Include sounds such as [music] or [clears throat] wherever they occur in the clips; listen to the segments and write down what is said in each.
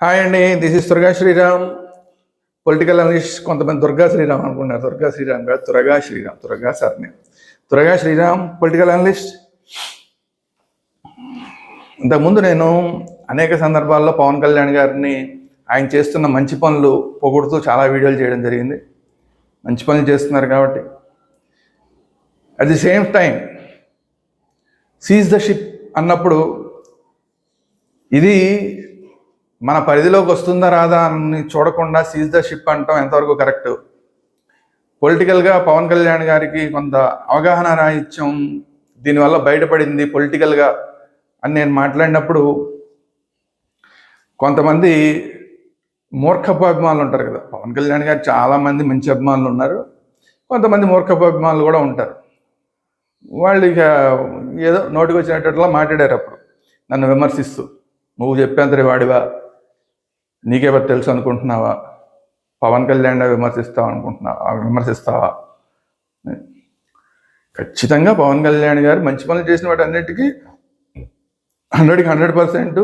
Hi అండి this is Durga Sriram political analyst కొంతమంది దుర్గా శ్రీరామ్ అనుకున్నారు దుర్గా శ్రీరామ్ కాదు త్వరగా శ్రీరామ్ దురగా సార్ నేను త్వరగా శ్రీరామ్ పొలిటికల్ అనలిస్ట్ ఇంతకుముందు నేను అనేక సందర్భాల్లో పవన్ కళ్యాణ్ గారిని ఆయన చేస్తున్న మంచి పనులు పొగుడుతూ చాలా వీడియోలు చేయడం జరిగింది. మంచి పనులు చేస్తున్నారు కాబట్టి. At the same time seize the ship అన్నప్పుడు ఇది మన పరిధిలోకి వస్తుందా రాదా అని చూడకుండా సీజ్ ద షిప్ అంటాం ఎంతవరకు కరెక్ట్ పొలిటికల్గా పవన్ కళ్యాణ్ గారికి కొంత అవగాహన రాహిత్యం దీనివల్ల బయటపడింది పొలిటికల్గా అని నేను మాట్లాడినప్పుడు కొంతమంది మూర్ఖపు అభిమానులు ఉంటారు కదా. పవన్ కళ్యాణ్ గారు చాలామంది మంచి అభిమానులు ఉన్నారు. కొంతమంది మూర్ఖపు అభిమానులు కూడా ఉంటారు. వాళ్ళు ఇక ఏదో నోటికి వచ్చినట్టులా మాట్లాడారు అప్పుడు. నన్ను విమర్శిస్తూ నువ్వు చెప్పేంతటి వాడివా? నీకే తెలుసు అనుకుంటున్నావా? పవన్ కళ్యాణ్ విమర్శిస్తావు అనుకుంటున్నావా? విమర్శిస్తావా? ఖచ్చితంగా పవన్ కళ్యాణ్ గారు మంచి పనులు చేసిన వాటి అన్నిటికీ హండ్రెడ్కి హండ్రెడ్ పర్సెంట్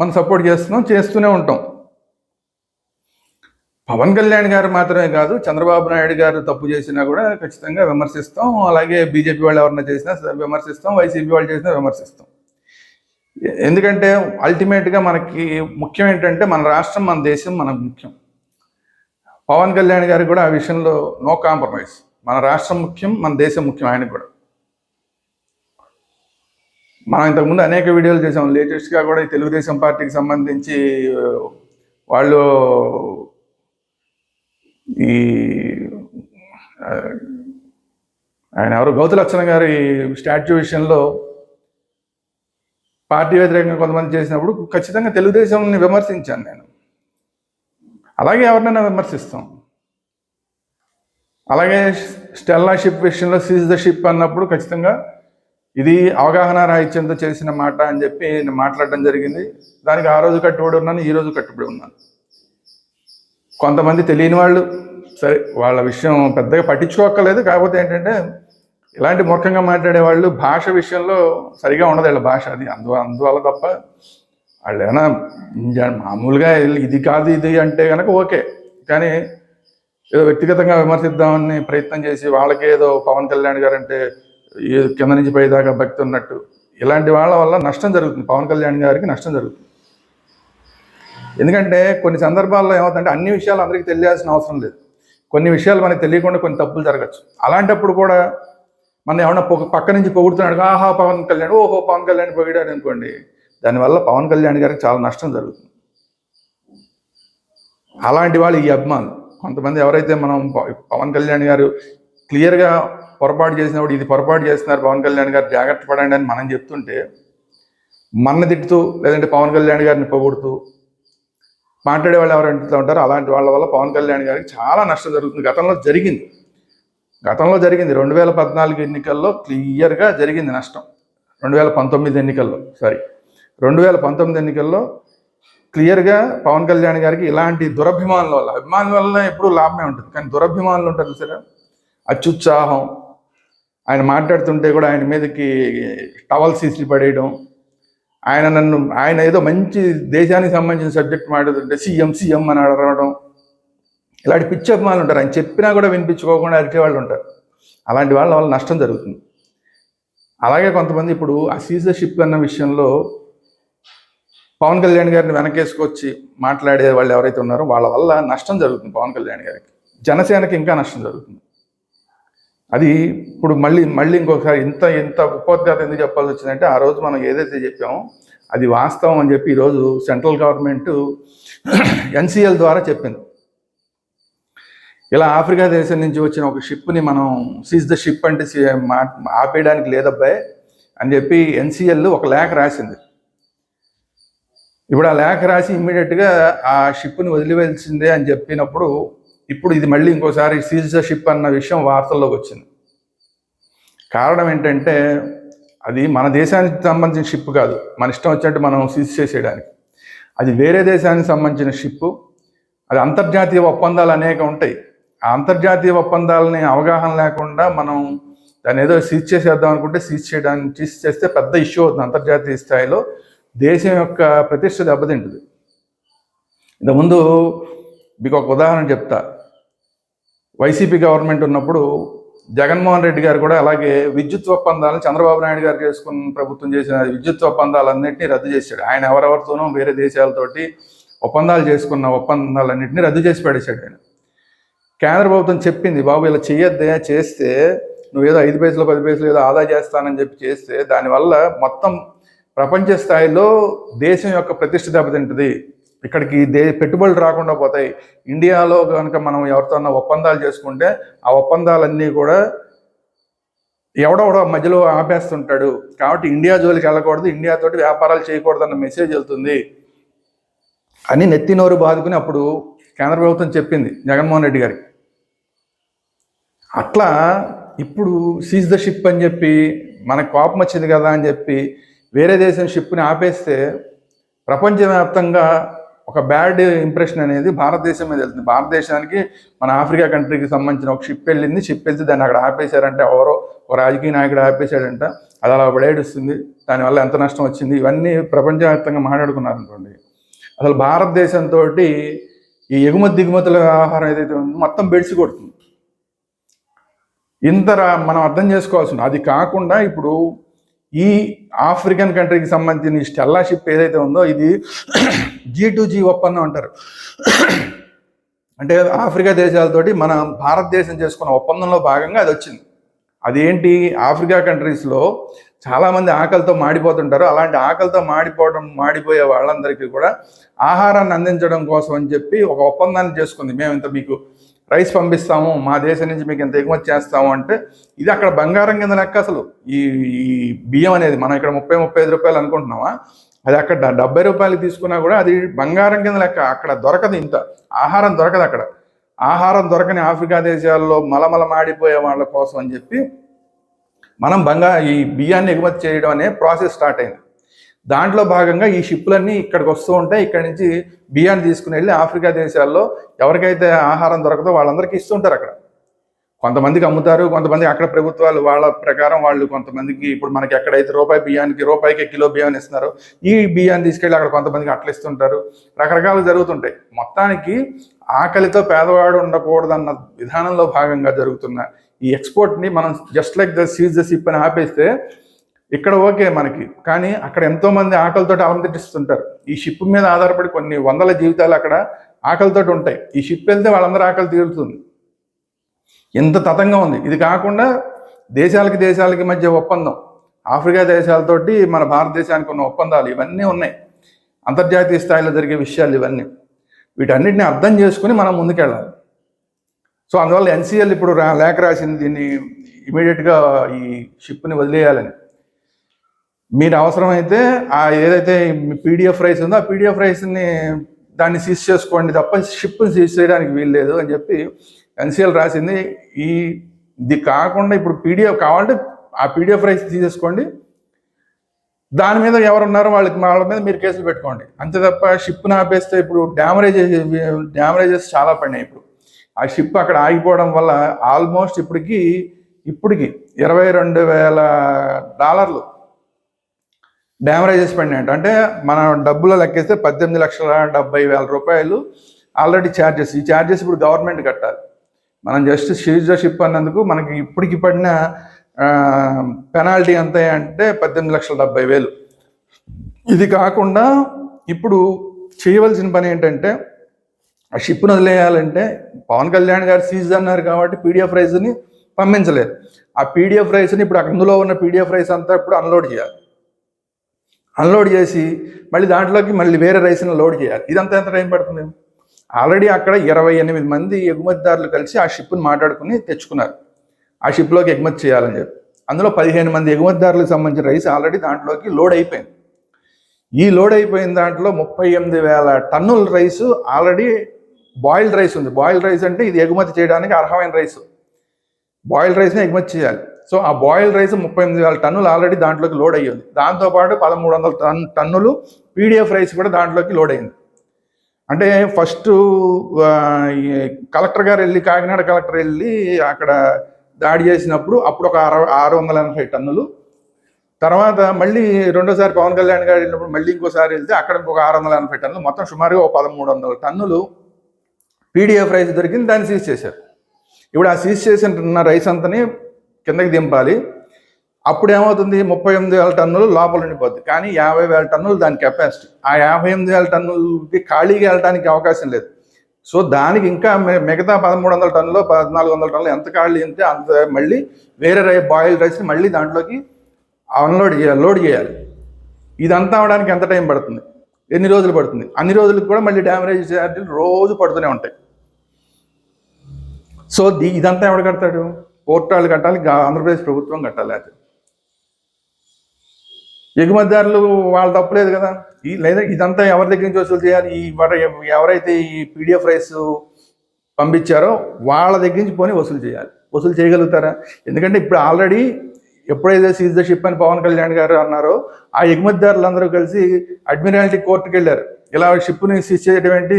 మనం సపోర్ట్ చేస్తున్నాం చేస్తూనే ఉంటాం. పవన్ కళ్యాణ్ గారు మాత్రమే కాదు చంద్రబాబు నాయుడు గారు తప్పు చేసినా కూడా ఖచ్చితంగా విమర్శిస్తాం. అలాగే బీజేపీ వాళ్ళు ఎవరైనా చేసినా విమర్శిస్తాం వైసీపీ వాళ్ళు చేసినా విమర్శిస్తాం. ఎందుకంటే అల్టిమేట్గా మనకి ముఖ్యం ఏంటంటే మన రాష్ట్రం మన దేశం మనకు ముఖ్యం. పవన్ కళ్యాణ్ గారికి కూడా ఆ విషయంలో నో కాంప్రమైజ్ మన రాష్ట్రం ముఖ్యం మన దేశం ముఖ్యం ఆయనకు కూడా. మనం ఇంతకుముందు అనేక వీడియోలు చేసాం లేటెస్ట్గా కూడా ఈ తెలుగుదేశం పార్టీకి సంబంధించి వాళ్ళు ఈ ఆయన ఎవరు? గౌతు లక్షణ గారి స్టాచ్యూ విషయంలో పార్టీ వ్యతిరేకంగా కొంతమంది చేసినప్పుడు ఖచ్చితంగా తెలుగుదేశంని విమర్శించాను నేను. అలాగే ఎవరినైనా విమర్శిస్తాం. అలాగే స్టెల్లా షిప్ విషయంలో సీజ్ ద షిప్ అన్నప్పుడు ఖచ్చితంగా ఇది అవగాహన రాహిత్యంతో చేసిన మాట అని చెప్పి నేను మాట్లాడడం జరిగింది. దానికి ఆ రోజు కట్టుబడి ఉన్నాను ఈ రోజు కట్టుబడి ఉన్నాను. కొంతమంది తెలియని వాళ్ళు సరే వాళ్ళ విషయం పెద్దగా పట్టించుకోక్కర్లేదు. కాకపోతే ఏంటంటే ఇలాంటి మూర్ఖంగా మాట్లాడే వాళ్ళు భాష విషయంలో సరిగా ఉండదు వీళ్ళ భాష. అది అందు అందువల్ల తప్ప వాళ్ళు ఏమైనా మామూలుగా ఇది కాదు ఇది అంటే కనుక ఓకే. కానీ ఏదో వ్యక్తిగతంగా విమర్శిద్దామని ప్రయత్నం చేసి వాళ్ళకి ఏదో పవన్ కళ్యాణ్ గారు అంటే ఏదో కింద నుంచి పైదాకా భక్తి ఉన్నట్టు ఇలాంటి వాళ్ళ వల్ల నష్టం జరుగుతుంది. పవన్ కళ్యాణ్ గారికి నష్టం జరుగుతుంది. ఎందుకంటే కొన్ని సందర్భాల్లో ఏమవుతుందంటే అన్ని విషయాలు అందరికీ తెలియాల్సిన అవసరం లేదు. కొన్ని విషయాలు మనకు తెలియకుండా కొన్ని తప్పులు జరగచ్చు. అలాంటప్పుడు కూడా మన ఏమన్నా పక్క నుంచి పొగుడుతున్నాడు ఆహా పవన్ కళ్యాణ్ ఓహో పవన్ కళ్యాణ్ పొగిడాడు అనుకోండి దానివల్ల పవన్ కళ్యాణ్ గారికి చాలా నష్టం జరుగుతుంది. అలాంటి వాళ్ళు ఈ అభిమానులు. కొంతమంది ఎవరైతే మనం పవన్ కళ్యాణ్ గారు క్లియర్గా పొరపాటు చేసినప్పుడు ఇది పొరపాటు చేస్తున్నారు పవన్ కళ్యాణ్ గారు జాగ్రత్త పడండి అని మనం చెప్తుంటే మన తిట్టుతూ లేదంటే పవన్ కళ్యాణ్ గారిని పొగుడుతూ మాట్లాడే వాళ్ళు ఎవరు అంటుతూ ఉంటారు అలాంటి వాళ్ళ వల్ల పవన్ కళ్యాణ్ గారికి చాలా నష్టం జరుగుతుంది. గతంలో జరిగింది. గతంలో జరిగింది రెండు వేల పద్నాలుగు ఎన్నికల్లో క్లియర్గా జరిగింది నష్టం. రెండు వేల పంతొమ్మిది ఎన్నికల్లో సారీ రెండు వేల పంతొమ్మిది ఎన్నికల్లో క్లియర్గా పవన్ కళ్యాణ్ గారికి ఇలాంటి దురభిమానుల వల్ల అభిమానుల వల్ల ఎప్పుడూ లాభమే ఉంటుంది. కానీ దురభిమానులు ఉంటారు సరే అత్యుత్సాహం. ఆయన మాట్లాడుతుంటే కూడా ఆయన మీదకి టవల్స్ సీసీ పడేయడం. ఆయన నన్ను ఆయన ఏదో మంచి దేశానికి సంబంధించిన సబ్జెక్ట్ మాట్లాడుతుంటే సీఎం సీఎం అని అడగడం. ఇలాంటి పిచ్చి అభిమానులు ఉంటారు. ఆయన చెప్పినా కూడా వినిపించుకోకుండా అరిచే వాళ్ళు ఉంటారు. అలాంటి వాళ్ళ వల్ల నష్టం జరుగుతుంది. అలాగే కొంతమంది ఇప్పుడు ఆ సీజర్షిప్ అన్న విషయంలో పవన్ కళ్యాణ్ గారిని వెనకేసుకొచ్చి మాట్లాడే వాళ్ళు ఎవరైతే ఉన్నారో వాళ్ళ వల్ల నష్టం జరుగుతుంది పవన్ కళ్యాణ్ గారికి. జనసేనకి ఇంకా నష్టం జరుగుతుంది. అది ఇప్పుడు మళ్ళీ మళ్ళీ ఇంకొకసారి ఇంత ఇంత ఉపోద్ఘాతం ఎందుకు చెప్పాల్సి వచ్చిందంటే ఆ రోజు మనం ఏదైతే చెప్పామో అది వాస్తవం అని చెప్పి ఈరోజు సెంట్రల్ గవర్నమెంట్ ఎన్సీఎల్ ద్వారా చెప్పింది. ఇలా ఆఫ్రికా దేశం నుంచి వచ్చిన ఒక షిప్ని మనం సీజ్ ద షిప్ అంటే ఆపేయడానికి లేదబ్బాయి అని చెప్పి ఎన్సిఎల్ ఒక లేఖ రాసింది. ఇప్పుడు ఆ లేఖ రాసి ఇమ్మీడియట్గా ఆ షిప్ని వదిలివేల్సిందే అని చెప్పినప్పుడు ఇప్పుడు ఇది మళ్ళీ ఇంకోసారి సీజ్ ద షిప్ అన్న విషయం వార్తల్లోకి వచ్చింది. కారణం ఏంటంటే అది మన దేశానికి సంబంధించిన షిప్ కాదు. మన ఇష్టం వచ్చినట్టు మనం సీజ్ చేసేయడానికి. అది వేరే దేశానికి సంబంధించిన షిప్ అది అంతర్జాతీయ ఒప్పందాలు అనేక ఉంటాయి. అంతర్జాతీయ ఒప్పందాలని అవగాహన లేకుండా మనం దాన్ని ఏదో సీజ్ చేసేద్దాం అనుకుంటే సీజ్ చేయడానికి సీజ్ చేస్తే పెద్ద ఇష్యూ అవుతుంది అంతర్జాతీయ స్థాయిలో. దేశం యొక్క ప్రతిష్ట దెబ్బతింటుంది. ఇంతకుముందు మీకు ఒక ఉదాహరణ చెప్తా. వైసీపీ గవర్నమెంట్ ఉన్నప్పుడు జగన్మోహన్ రెడ్డి గారు కూడా అలాగే విద్యుత్ ఒప్పందాలను చంద్రబాబు నాయుడు గారు చేసుకున్న ప్రభుత్వం చేసిన విద్యుత్ ఒప్పందాలన్నింటినీ రద్దు చేశాడు. ఆయన ఎవరెవరితోనూ వేరే దేశాలతోటి ఒప్పందాలు చేసుకున్న ఒప్పందాలన్నింటినీ రద్దు చేసి పడేశాడు ఆయన. కేంద్ర ప్రభుత్వం చెప్పింది బాబు ఇలా చేయొద్దే చేస్తే నువ్వేదో ఐదు పైసలు పది పేజీలు ఏదో ఆదా చేస్తానని చెప్పి చేస్తే దానివల్ల మొత్తం ప్రపంచ స్థాయిలో దేశం యొక్క ప్రతిష్ట దెబ్బతింటుంది. ఇక్కడికి దే పెట్టుబడులు రాకుండా పోతాయి. ఇండియాలో కనుక మనం ఎవరితోన్నా ఒప్పందాలు చేసుకుంటే ఆ ఒప్పందాలన్నీ కూడా ఎవడెవడో మధ్యలో ఆపేస్తుంటాడు. కాబట్టి ఇండియా జోలికి వెళ్ళకూడదు ఇండియా వ్యాపారాలు చేయకూడదు అన్న మెసేజ్ వెళ్తుంది. అని నెత్తి నోరు బాదుకుని అప్పుడు కేంద్ర ప్రభుత్వం చెప్పింది జగన్మోహన్ రెడ్డి గారికి. అట్లా ఇప్పుడు సీజ్ ద షిప్ అని చెప్పి మనకు కోపం వచ్చింది కదా అని చెప్పి వేరే దేశం షిప్ని ఆపేస్తే ప్రపంచవ్యాప్తంగా ఒక బ్యాడ్ ఇంప్రెషన్ అనేది భారతదేశం మీద వెళ్తుంది. భారతదేశానికి మన ఆఫ్రికా కంట్రీకి సంబంధించిన ఒక షిప్ వెళ్ళింది. షిప్ వెళ్తే దాన్ని అక్కడ ఆపేశారంటే. ఎవరో ఒక రాజకీయ నాయకుడు ఆపేశాడంట. అది అలా పడేడుస్తుంది దానివల్ల ఎంత నష్టం వచ్చింది? ఇవన్నీ ప్రపంచవ్యాప్తంగా మాట్లాడుకున్నారనుకోండి అసలు భారతదేశంతో ఈ ఎగుమతి దిగుమతుల వ్యవహారం ఏదైతే ఉందో మొత్తం బెడిసి కొడుతుంది. ఇంతరా మనం అర్థం చేసుకోవాల్సింది. అది కాకుండా ఇప్పుడు ఈ ఆఫ్రికన్ కంట్రీకి సంబంధించిన ఈ షిప్ ఏదైతే ఉందో ఇది [clears throat] జీ టు జీ ఒప్పందం అంటారు. [clears throat] అంటే ఆఫ్రికా దేశాలతోటి మన భారతదేశం చేసుకున్న ఒప్పందంలో భాగంగా అది వచ్చింది. అదేంటి? ఆఫ్రికా కంట్రీస్లో చాలామంది ఆకలితో మాడిపోతుంటారు. అలాంటి ఆకలితో మాడిపోవడం మాడిపోయే వాళ్ళందరికీ కూడా ఆహారాన్ని అందించడం కోసం అని చెప్పి ఒక ఒప్పందాన్ని చేసుకుంది. మేము ఇంత మీకు రైస్ పంపిస్తాము మా దేశం నుంచి మీకు ఇంత ఎగుమతి చేస్తాము అంటే ఇది అక్కడ బంగారం కింద లెక్క అసలు. ఈ ఈ బియ్యం అనేది మనం ఇక్కడ ముప్పై ముప్పై ఐదు రూపాయలు అనుకుంటున్నామా? అది అక్కడ డెబ్బై రూపాయలు తీసుకున్నా కూడా అది బంగారం కింద లెక్క. అక్కడ దొరకదు ఇంత. ఆహారం దొరకదు అక్కడ. ఆహారం దొరకని ఆఫ్రికా దేశాల్లో మలమల మాడిపోయే వాళ్ళ కోసం అని చెప్పి మనం బంగా ఈ బియ్యాన్ని ఎగుమతి చేయడం అనే ప్రాసెస్ స్టార్ట్ అయింది. దాంట్లో భాగంగా ఈ షిప్లన్నీ ఇక్కడికి వస్తూ ఉంటాయి. ఇక్కడ నుంచి బియ్యాన్ని తీసుకుని వెళ్ళి ఆఫ్రికా దేశాల్లో ఎవరికైతే ఆహారం దొరకదో వాళ్ళందరికీ ఇస్తుంటారు అక్కడ. కొంతమందికి అమ్ముతారు కొంతమంది అక్కడ ప్రభుత్వాలు వాళ్ళ ప్రకారం వాళ్ళు కొంతమందికి ఇప్పుడు మనకి ఎక్కడైతే రూపాయి బియ్యానికి రూపాయికి కిలో బియ్యాన్ని ఇస్తున్నారు ఈ బియ్యాన్ని తీసుకెళ్ళి అక్కడ కొంతమందికి అట్లా ఇస్తుంటారు. రకరకాలు జరుగుతుంటాయి. మొత్తానికి ఆకలితో పేదవాడు ఉండకూడదన్న విధానంలో భాగంగా జరుగుతున్న ఈ ఎక్స్పోర్ట్ని మనం just like the seize the ship అని ఆపేస్తే ఇక్కడ ఓకే మనకి. కానీ అక్కడ ఎంతోమంది ఆకలితో అలంకరిస్తుంటారు ఈ షిప్ మీద ఆధారపడి కొన్ని వందల జీవితాలు అక్కడ ఆకలితో ఉంటాయి. ఈ షిప్ వెళ్తే వాళ్ళందరూ ఆకలి తీరుతుంది. ఎంత తతంగా ఉంది. ఇది కాకుండా దేశాలకి దేశాలకి మధ్య ఒప్పందం. ఆఫ్రికా దేశాలతోటి మన భారతదేశానికి ఉన్న ఒప్పందాలు ఇవన్నీ ఉన్నాయి. అంతర్జాతీయ స్థాయిలో జరిగే విషయాలు ఇవన్నీ. వీటన్నిటిని అర్థం చేసుకుని మనం ముందుకెళ్ళాలి. సో అందువల్ల ఎన్సీఎల్ ఇప్పుడు రా లేఖ రాసింది దీన్ని ఇమీడియట్గా ఈ షిప్ని వదిలేయాలని. మీరు అవసరమైతే ఆ ఏదైతే పీడిఎఫ్ రైస్ ఉందో ఆ పీడిఎఫ్ రైస్ని దాన్ని సీజ్ చేసుకోండి తప్ప షిప్ని సీజ్ చేయడానికి వీల్లేదు అని చెప్పి ఎన్సీఎల్ రాసింది. ఈ ఇది కాకుండా ఇప్పుడు పీడిఎఫ్ కావాలంటే ఆ పీడిఎఫ్ రైస్ తీసేసుకోండి దాని మీద ఎవరున్నారో వాళ్ళకి వాళ్ళ మీద మీరు కేసులు పెట్టుకోండి. అంతే తప్ప షిప్ని ఆపేస్తే ఇప్పుడు డ్యామరేజ్ డ్యామరేజెస్ చాలా పడినాయి ఇప్పుడు. ఆ షిప్ అక్కడ ఆగిపోవడం వల్ల ఆల్మోస్ట్ ఇప్పటికి ఇప్పటికి ఇరవై రెండు వేల డాలర్లు డ్యామరేజెస్ పెండెంట్ అంటే మన డబ్బులో లెక్కేస్తే పద్దెనిమిది లక్షల డెబ్బై వేల రూపాయలు ఆల్రెడీ ఛార్జెస్ ఈ ఛార్జెస్ ఇప్పుడు గవర్నమెంట్ కట్టాలి. మనం జస్ట్ సిటిజన్షిప్ షిప్ అన్నందుకు మనకి ఇప్పటికి పడిన పెనాల్టీ ఎంత అంటే పద్దెనిమిది లక్షల డెబ్బై వేలు. ఇది కాకుండా ఇప్పుడు చేయవలసిన పని ఏంటంటే ఆ షిప్ను వదిలేయాలంటే పవన్ కళ్యాణ్ గారు సీజ్ అన్నారు కాబట్టి పీడిఎఫ్ రైస్ని పంపించలేదు. ఆ పీడిఎఫ్ రైస్ని ఇప్పుడు అందులో ఉన్న పీడిఎఫ్ రైస్ అంతా ఇప్పుడు అన్లోడ్ చేయాలి. అన్లోడ్ చేసి మళ్ళీ దాంట్లోకి మళ్ళీ వేరే రైస్ని లోడ్ చేయాలి. ఇదంతా ఎంత టైం పడుతుంది? ఆల్రెడీ అక్కడ ఇరవై ఎనిమిది మంది ఎగుమతిదారులు కలిసి ఆ షిప్ని మాట్లాడుకుని తెచ్చుకున్నారు. ఆ షిప్లోకి ఎగుమతి చేయాలని చెప్పి. అందులో పదిహేను మంది ఎగుమతిదారులకు సంబంధించిన రైస్ ఆల్రెడీ దాంట్లోకి లోడ్ అయిపోయింది. ఈ లోడ్ అయిపోయిన దాంట్లో ముప్పై ఎనిమిది వేల టన్నుల రైస్ ఆల్రెడీ బాయిల్డ్ రైస్ ఉంది. బాయిల్డ్ రైస్ అంటే ఇది ఎగుమతి చేయడానికి అర్హమైన రైస్. బాయిల్డ్ రైస్ని ఎగుమతి చేయాలి. సో ఆ బాయిల్ రైస్ ముప్పై ఎనిమిది వేల టన్నులు ఆల్రెడీ దాంట్లోకి లోడ్ అయ్యింది దాంతోపాటు పదమూడు వందల టన్ టన్నులు పీడిఎఫ్ రైస్ కూడా దాంట్లోకి లోడ్ అయింది. అంటే ఫస్ట్ కలెక్టర్ గారు వెళ్ళి కాకినాడ కలెక్టర్ వెళ్ళి అక్కడ దాడి చేసినప్పుడు అప్పుడు ఒక అరవై ఆరు వందల ఎనభై టన్నులు. తర్వాత మళ్ళీ రెండోసారి పవన్ కళ్యాణ్ గారు వెళ్ళినప్పుడు మళ్ళీ ఇంకోసారి వెళ్తే అక్కడ ఇంకొక ఆరు వందల ఎనభై టన్నులు. మొత్తం సుమారుగా ఒక పదమూడు వందల టన్నులు పీడిఎఫ్ రైస్ దొరికింది. దాన్ని సీజ్ చేశారు. ఇప్పుడు ఆ సీజ్ చేసిన రైస్ అంతని కిందకి దింపాలి. అప్పుడు ఏమవుతుంది ముప్పై ఎనిమిది వేల టన్నులు లోపల ఉండిపోద్ది. కానీ యాభై వేల టన్నులు దాని కెపాసిటీ ఆ యాభై ఎనిమిది వేల టన్నులకి ఖాళీగా వెళ్ళడానికి అవకాశం లేదు. సో దానికి ఇంకా మిగతా పదమూడు వందల టన్నులు పద్నాలుగు వందల టన్నులు ఎంత ఖాళీ ఉంటే అంత మళ్ళీ వేరే రై బాయిల్ రైస్ని మళ్ళీ దాంట్లోకి అన్లోడ్ చేయాలి లోడ్ చేయాలి. ఇదంతా అవడానికి ఎంత టైం పడుతుంది? ఎన్ని రోజులు పడుతుంది? అన్ని రోజులకు కూడా మళ్ళీ డ్యామరేజ్ ఛార్జీలు రోజు పడుతూనే ఉంటాయి. సో ఇదంతా ఎవడు కడతాడు? పోర్టాలు కట్టాలి ఆంధ్రప్రదేశ్ ప్రభుత్వం కట్టాలి అది. ఎగుమతిదారులు వాళ్ళ తప్పలేదు కదా. ఈ లేదా ఇదంతా ఎవరి దగ్గర నుంచి వసూలు చేయాలి? ఈ ఎవరైతే ఈ పీడిఎఫ్ రైస్ పంపించారో వాళ్ళ దగ్గర నుంచి పోనీ వసూలు చేయాలి. వసూలు చేయగలుగుతారా? ఎందుకంటే ఇప్పుడు ఆల్రెడీ ఎప్పుడైతే సీజ్ ద షిప్ అని పవన్ కళ్యాణ్ గారు అన్నారో ఆ ఎగుమతిదారులందరూ కలిసి అడ్మిరాలిటీ కోర్టుకి వెళ్ళారు ఇలా షిప్ని సీజ్ చేయడం ఏంటి?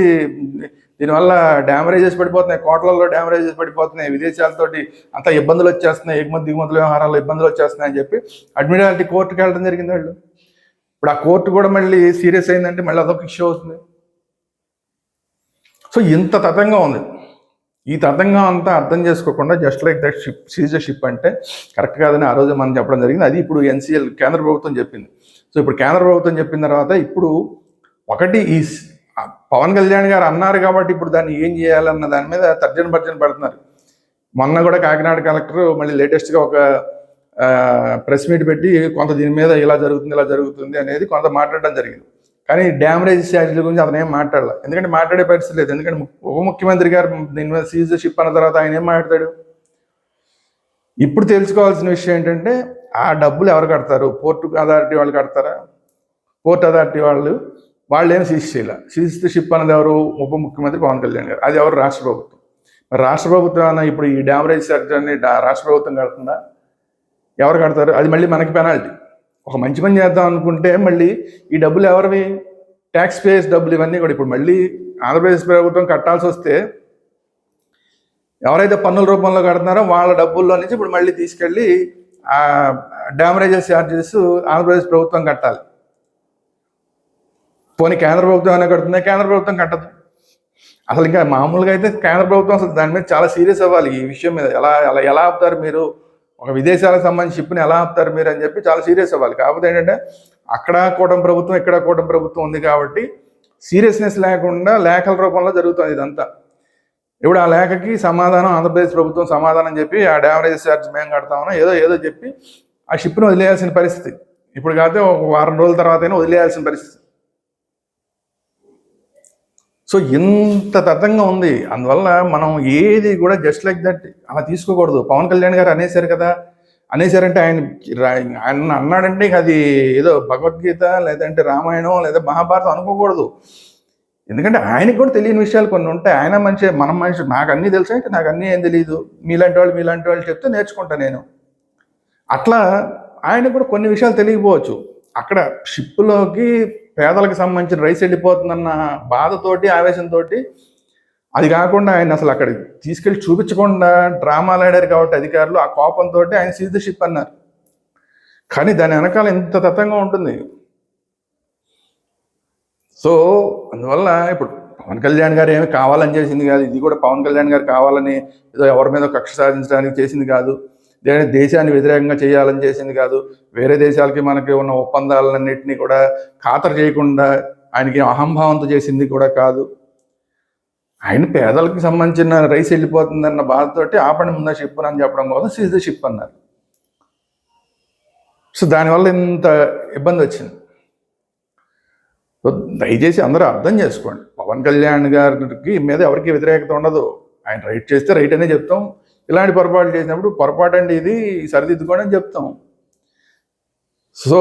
దీనివల్ల డ్యామరేజెస్ పడిపోతున్నాయి కోట్లలో డ్యామరేజెస్ పడిపోతున్నాయి విదేశాలతోటి అంత ఇబ్బందులు వచ్చేస్తున్నాయి ఎగుమతి దిగుమతుల వ్యవహారాలు ఇబ్బందులు వచ్చేస్తున్నాయి అని చెప్పి అడ్మిరాలిటీ కోర్టుకి వెళ్ళడం జరిగింది వాళ్ళు. ఇప్పుడు ఆ కోర్టు కూడా మళ్ళీ సీరియస్ అయిందంటే మళ్ళీ అదొక ఇష్యూ అవుతుంది. సో ఇంత తతంగా ఉంది. ఈ తతంగా అంతా అర్థం చేసుకోకుండా just like that ship seize ship అంటే కరెక్ట్ కాదని ఆ రోజు మనం చెప్పడం జరిగింది. అది ఇప్పుడు ఎన్సీఎల్ కేంద్ర ప్రభుత్వం చెప్పింది. సో ఇప్పుడు కేంద్ర ప్రభుత్వం చెప్పిన తర్వాత ఇప్పుడు ఒకటి ఈ పవన్ కళ్యాణ్ గారు అన్నారు కాబట్టి ఇప్పుడు దాన్ని ఏం చేయాలన్న దాని మీద తర్జన భర్జన పడుతున్నారు. మొన్న కూడా కాకినాడ కలెక్టర్ మళ్ళీ లేటెస్ట్గా ఒక ప్రెస్ మీట్ పెట్టి కొంత దీని మీద ఇలా జరుగుతుంది ఇలా జరుగుతుంది అనేది కొంత మాట్లాడడం జరిగింది. కానీ డ్యామరేజ్ ఛార్జీల గురించి అతను ఏం మాట్లాడాల. ఎందుకంటే మాట్లాడే పరిస్థితి లేదు. ఎందుకంటే ఉప ముఖ్యమంత్రి గారు దీని మీద సీజర్షిప్ అన్న తర్వాత ఆయన ఏం మాట్లాడాడు ఇప్పుడు తెలుసుకోవాల్సిన విషయం ఏంటంటే ఆ డబ్బులు ఎవరు కడతారు? పోర్టు అథారిటీ వాళ్ళు కడతారా? పోర్ట్ అథారిటీ వాళ్ళు వాళ్ళు ఏం సీజ్ చేయాలి షిప్ ఎవరు? ఉప ముఖ్యమంత్రి పవన్ కళ్యాణ్ గారు. అది ఎవరు? రాష్ట్ర ప్రభుత్వం. రాష్ట్ర ప్రభుత్వం అన్న ఇప్పుడు ఈ డ్యామరేజ్ ఛార్జ్ రాష్ట్ర ప్రభుత్వం కడుతుందా ఎవరు కడతారు? అది మళ్ళీ మనకి పెనాల్టీ. ఒక మంచి పని చేద్దాం అనుకుంటే మళ్ళీ ఈ డబ్బులు ఎవరివి? ట్యాక్స్ పేస్ డబ్బులు ఇవన్నీ కూడా. ఇప్పుడు మళ్ళీ ఆంధ్రప్రదేశ్ ప్రభుత్వం కట్టాల్సి వస్తే ఎవరైతే పన్నుల రూపంలో కడుతున్నారో వాళ్ళ డబ్బుల్లో నుంచి ఇప్పుడు మళ్ళీ తీసుకెళ్ళి డ్యామరేజెస్ ఛార్జెస్ ఆంధ్రప్రదేశ్ ప్రభుత్వం కట్టాలి. పోనీ కేంద్ర ప్రభుత్వం అయినా కడుతుందా? కేంద్ర ప్రభుత్వం కట్టదు. అసలు ఇంకా మామూలుగా అయితే కేంద్ర ప్రభుత్వం అసలు దాని మీద చాలా సీరియస్ అవ్వాలి ఈ విషయం మీద. ఎలా ఎలా ఎలా ఆపుతారు మీరు? ఒక విదేశాలకు సంబంధించి షిప్ని ఎలా ఆపుతారు మీరు అని చెప్పి చాలా సీరియస్ అవ్వాలి. కాకపోతే ఏంటంటే అక్కడ కూటమి ప్రభుత్వం ఇక్కడ కూటమి ప్రభుత్వం ఉంది కాబట్టి సీరియస్నెస్ లేకుండా లేఖల రూపంలో జరుగుతుంది ఇదంతా. ఇప్పుడు ఆ లేఖకి సమాధానం ఆంధ్రప్రదేశ్ ప్రభుత్వం సమాధానం చెప్పి ఆ డ్యామరేజ్ ఛార్జ్ మేము కడతామని ఏదో ఏదో చెప్పి ఆ షిప్ను వదిలేయాల్సిన పరిస్థితి. ఇప్పుడు కాకపోతే ఒక వారం రోజుల తర్వాత అయినా వదిలేయాల్సిన పరిస్థితి. సో ఇంత తతంగా ఉంది. అందువల్ల మనం ఏది కూడా జస్ట్ లైక్ దట్ అలా తీసుకోకూడదు. పవన్ కళ్యాణ్ గారు అనేశారు కదా. అనేశారంటే ఆయన ఆయన అన్నాడంటే అది ఏదో భగవద్గీత లేదంటే రామాయణం లేదా మహాభారతం అనుకోకూడదు. ఎందుకంటే ఆయనకు కూడా తెలియని విషయాలు కొన్ని ఉంటాయి. ఆయన మనిషి మనం మనిషి నాకు అన్నీ తెలుసు అంటే నాకు అన్నీ ఏం తెలియదు మీలాంటి వాళ్ళు మీలాంటి వాళ్ళు చెప్తే నేర్చుకుంటా నేను. అట్లా ఆయనకు కూడా కొన్ని విషయాలు తెలియకపోవచ్చు. అక్కడ షిప్లోకి పేదలకు సంబంధించిన రైస్ వెళ్ళిపోతుందన్న బాధతోటి ఆవేశంతో అది కాకుండా ఆయన అసలు అక్కడ తీసుకెళ్ళి చూపించకుండా డ్రామాలు ఆడారు కాబట్టి అధికారులు ఆ కోపంతో ఆయన సీజ్ షిప్ అన్నారు. కానీ దాని వెనకాల ఎంత తతంగా ఉంటుంది. సో అందువల్ల ఇప్పుడు పవన్ కళ్యాణ్ గారు ఏమి కావాలని చేసింది కాదు. ఇది కూడా పవన్ కళ్యాణ్ గారు కావాలని ఏదో ఎవరి మీద కక్ష సాధించడానికి చేసింది కాదు. దేని దేశాన్ని వ్యతిరేకంగా చేయాలని చేసింది కాదు. వేరే దేశాలకి మనకి ఉన్న ఒప్పందాలన్నింటినీ కూడా ఖాతరు చేయకుండా ఆయనకి అహంభావంతో చేసింది కూడా కాదు. ఆయన పేదలకు సంబంధించిన రైస్ వెళ్ళిపోతుందన్న బాధతోటి ఆపండి ముందా షిప్ అని చెప్పడం కోసం సీజ్ ద షిప్ అన్నారు. సో దానివల్ల ఇంత ఇబ్బంది వచ్చింది. దయచేసి అందరూ అర్థం చేసుకోండి. పవన్ కళ్యాణ్ గారికి మీద ఎవరికి వ్యతిరేకత ఉండదు. ఆయన రైట్ చేస్తే రైట్ అనే చెప్తాం. ఇలాంటి పొరపాటు చేసినప్పుడు పొరపాటు అండి ఇది సరిదిద్దుకోండి అని చెప్తాం. సో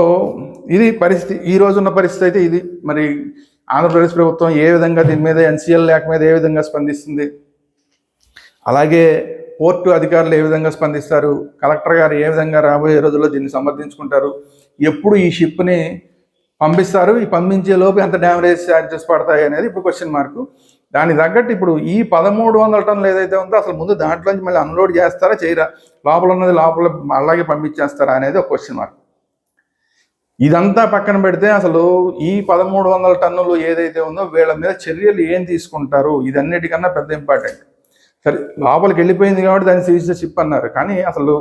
ఇది పరిస్థితి ఈ రోజున్న పరిస్థితి అయితే ఇది. మరి ఆంధ్రప్రదేశ్ ప్రభుత్వం ఏ విధంగా దీని మీద ఎన్సీఎల్ లేక మీద ఏ విధంగా స్పందిస్తుంది? అలాగే పోర్టు అధికారులు ఏ విధంగా స్పందిస్తారు? కలెక్టర్ గారు ఏ విధంగా రాబోయే రోజుల్లో దీన్ని సమర్థించుకుంటారు? ఎప్పుడు ఈ షిప్ని పంపిస్తారు? ఈ పంపించే లోపు ఎంత డ్యామరేజ్ ఛార్జెస్ పడతాయి అనేది ఇప్పుడు క్వశ్చన్ మార్కు. దానికి తగ్గట్టు ఇప్పుడు ఈ పదమూడు వందల టన్నులు ఏదైతే ఉందో అసలు ముందు దాంట్లో నుంచి మళ్ళీ అన్లోడ్ చేస్తారా చేయరా? లోపల ఉన్నది లోపల అలాగే పంపించేస్తారా అనేది ఒక క్వశ్చన్ మార్క్ ఇదంతా పక్కన పెడితే అసలు ఈ పదమూడు వందల టన్నులు ఏదైతే ఉందో వీళ్ళ మీద చర్యలు ఏం తీసుకుంటారు? ఇదన్నిటికన్నా పెద్ద ఇంపార్టెంట్ సరే లోపలికి వెళ్ళిపోయింది కాబట్టి దాన్ని సీజ్ షిప్ అన్నారు. కానీ అసలు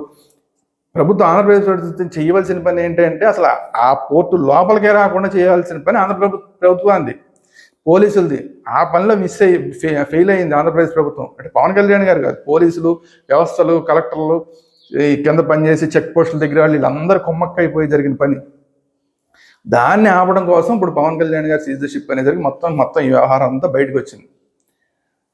ప్రభుత్వం ఆంధ్రప్రదేశ్ ప్రభుత్వం చేయవలసిన పని ఏంటంటే అసలు ఆ పోర్టు లోపలికే రాకుండా చేయాల్సిన పని ఆంధ్రప్రభు ప్రభుత్వానికి పోలీసులది. ఆ పనిలో మిస్ అయ్యి ఫెయిల్ అయింది ఆంధ్రప్రదేశ్ ప్రభుత్వం. అంటే పవన్ కళ్యాణ్ గారు కాదు పోలీసులు వ్యవస్థలు కలెక్టర్లు ఈ కింద పనిచేసి చెక్ పోస్టుల దగ్గర వాళ్ళు వీళ్ళందరూ కుమ్మక్కైపోయి జరిగిన పని. దాన్ని ఆపడం కోసం ఇప్పుడు పవన్ కళ్యాణ్ గారు సీజర్షిప్ ద షిప్ అనేసరికి మొత్తం మొత్తం ఈ వ్యవహారం అంతా బయటకు వచ్చింది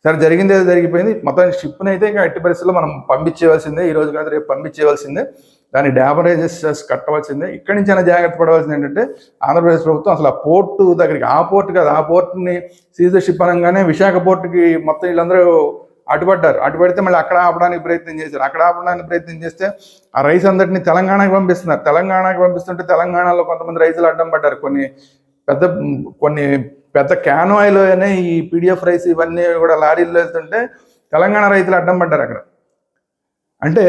సరే జరిగింది ఏదో జరిగిపోయింది. మొత్తం షిప్ని అయితే ఇంకా ఎట్టి పరిస్థితుల్లో మనం పంపించేవలసిందే ఈ రోజు కాదు రేపు పంపించేవలసిందే దాని డ్యామరేజెస్ కట్టవలసిందే. ఇక్కడి నుంచి అయినా జాగ్రత్త పడవలసింది ఏంటంటే ఆంధ్రప్రదేశ్ ప్రభుత్వం అసలు ఆ పోర్టు దగ్గరికి ఆ పోర్ట్ కాదు ఆ పోర్ట్ని సీజ్ షిప్ అనగానే విశాఖ పోర్టుకి మొత్తం వీళ్ళందరూ అటుపడ్డారు అటుపడితే మళ్ళీ అక్కడ ఆపడానికి ప్రయత్నం చేశారు. అక్కడ ఆపడానికి ప్రయత్నం చేస్తే ఆ రైస్ అందరినీ తెలంగాణకి పంపిస్తున్నారు. తెలంగాణకి పంపిస్తుంటే తెలంగాణలో కొంతమంది రైతులు అడ్డం పడ్డారు. కొన్ని పెద్ద కొన్ని పెద్ద క్యాన్ ఆయిల్ అనే ఈ పీడిఎఫ్ రైస్ ఇవన్నీ కూడా లారీలు వెళ్తుంటే తెలంగాణ రైతులు అడ్డం పడ్డారు అక్కడ. అంటే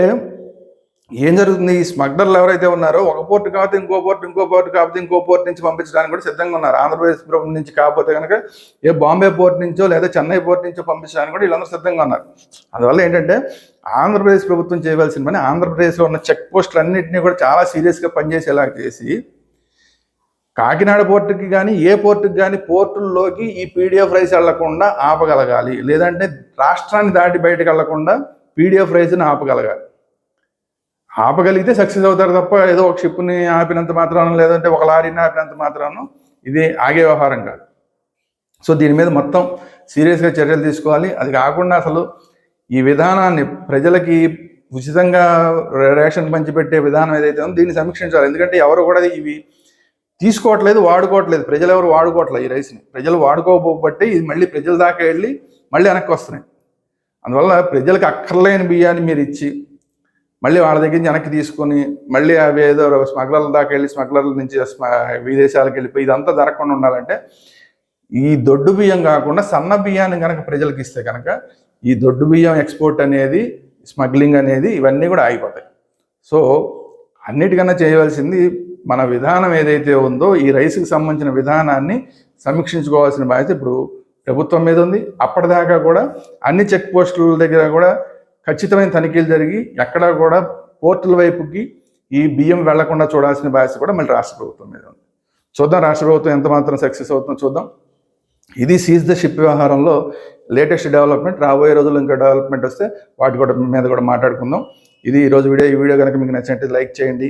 ఏం జరుగుతుంది? ఈ స్మగ్లర్లు ఎవరైతే ఉన్నారో ఒక పోర్టు కాకపోతే ఇంకో పోర్టు ఇంకో పోర్టు కాకపోతే ఇంకో పోర్ట్ నుంచి పంపించడానికి కూడా సిద్ధంగా ఉన్నారు. ఆంధ్రప్రదేశ్ ప్రభుత్వం నుంచి కాకపోతే కనుక ఏ బాంబే పోర్ట్ నుంచో లేదా చెన్నై పోర్ట్ నుంచో పంపించడానికి కూడా వీళ్ళందరూ సిద్ధంగా ఉన్నారు. అందువల్ల ఏంటంటే ఆంధ్రప్రదేశ్ ప్రభుత్వం చేయవలసిన పని ఆంధ్రప్రదేశ్లో ఉన్న చెక్ పోస్టులు అన్నింటినీ కూడా చాలా సీరియస్గా పనిచేసేలా చేసి కాకినాడ పోర్టుకి కానీ ఏ పోర్టుకి కానీ పోర్టుల్లోకి ఈ పీడిఎఫ్ రైస్ వెళ్ళకుండా ఆపగలగాలి. లేదంటే రాష్ట్రాన్ని దాటి బయటకు వెళ్ళకుండా పీడిఎఫ్ రైస్ని ఆపగలగాలి. ఆపగలిగితే సక్సెస్ అవుతారు తప్ప ఏదో ఒక షిప్ని ఆపినంత మాత్రాన లేదంటే ఒక లారీని ఆపినంత మాత్రాన ఇది ఆగే వ్యవహారం కాదు. సో దీని మీద మొత్తం సీరియస్గా చర్యలు తీసుకోవాలి. అది కాకుండా అసలు ఈ విధానాన్ని ప్రజలకి ఉచితంగా రేషన్ పంచిపెట్టే విధానం ఏదైతే ఉందో దీన్ని సమీక్షించాలి. ఎందుకంటే ఎవరు కూడా ఇవి తీసుకోవట్లేదు వాడుకోవట్లేదు. ప్రజలు ఎవరు వాడుకోవట్లేదు ఈ రైస్ని. ప్రజలు వాడుకోబట్టి ఇది మళ్ళీ ప్రజల దాకా వెళ్ళి మళ్ళీ వెనక్కి వస్తున్నాయి. అందువల్ల ప్రజలకు అక్కర్లేని బియ్యాన్ని మీరు ఇచ్చి మళ్ళీ వాళ్ళ దగ్గర నుంచి వెనక్కి తీసుకొని మళ్ళీ అవి ఏదో స్మగ్లర్ల దాకా వెళ్ళి స్మగ్లర్ల నుంచి స్మ- విదేశాలకు వెళ్ళిపోయి ఇదంతా జరగకుండా ఉండాలంటే ఈ దొడ్డు బియ్యం కాకుండా సన్న బియ్యాన్ని కనుక ప్రజలకు ఇస్తే కనుక ఈ దొడ్డు బియ్యం ఎక్స్పోర్ట్ అనేది స్మగ్లింగ్ అనేది ఇవన్నీ కూడా ఆగిపోతాయి. సో అన్నిటికన్నా చేయవలసింది మన విధానం ఏదైతే ఉందో ఈ రైస్కి సంబంధించిన విధానాన్ని సమీక్షించుకోవాల్సిన బాధ్యత ఇప్పుడు ప్రభుత్వం మీద ఉంది. అప్పటిదాకా కూడా అన్ని చెక్ పోస్టుల దగ్గర కూడా ఖచ్చితమైన తనిఖీలు జరిగి ఎక్కడా కూడా పోర్టుల వైపుకి ఈ బియ్యం వెళ్ళకుండా చూడాల్సిన బాధ్యత కూడా మళ్ళీ రాష్ట్ర ప్రభుత్వం మీద ఉంది. చూద్దాం రాష్ట్ర ప్రభుత్వం ఎంత మాత్రం సక్సెస్ అవుతుందో చూద్దాం. ఇది సీజ్ ద షిప్ వ్యవహారంలో లేటెస్ట్ డెవలప్మెంట్ రాబోయే రోజుల్లో ఇంకా డెవలప్మెంట్ వస్తే వాటి కూడా మీద కూడా మాట్లాడుకుందాం. ఇది ఈరోజు వీడియో ఈ వీడియో కనుక మీకు నచ్చినట్టు లైక్ చేయండి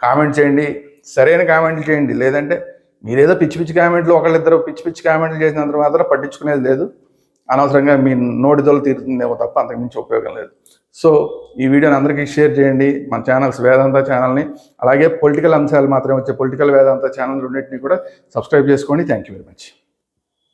కామెంట్ చేయండి సరైన కామెంట్లు చేయండి. లేదంటే మీరేదో పిచ్చి పిచ్చి కామెంట్లు ఒకళ్ళిద్దరు పిచ్చి పిచ్చి కామెంట్లు చేసినంత మాత్రం పట్టించుకునేది లేదు. అనవసరంగా మీ నోటిదోలు తీరుతుందేమో తప్ప అంతకుమించి ఉపయోగం లేదు. సో ఈ వీడియోని అందరికీ షేర్ చేయండి. మన ఛానల్స్ వేదాంత ఛానల్ని అలాగే పొలిటికల్ అంశాలు మాత్రమే వచ్చే పొలిటికల్ వేదాంత ఛానల్ రెండింటిని కూడా సబ్స్క్రైబ్ చేసుకోండి. Thank you very much.